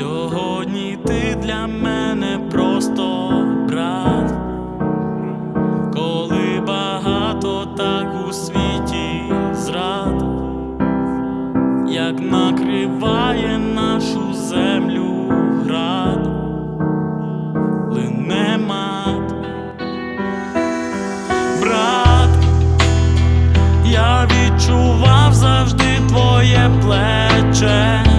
Сьогодні ти для мене просто брат, коли багато так у світі зрад, як накриває нашу землю град, лине мат, брат, я відчував завжди твоє плече.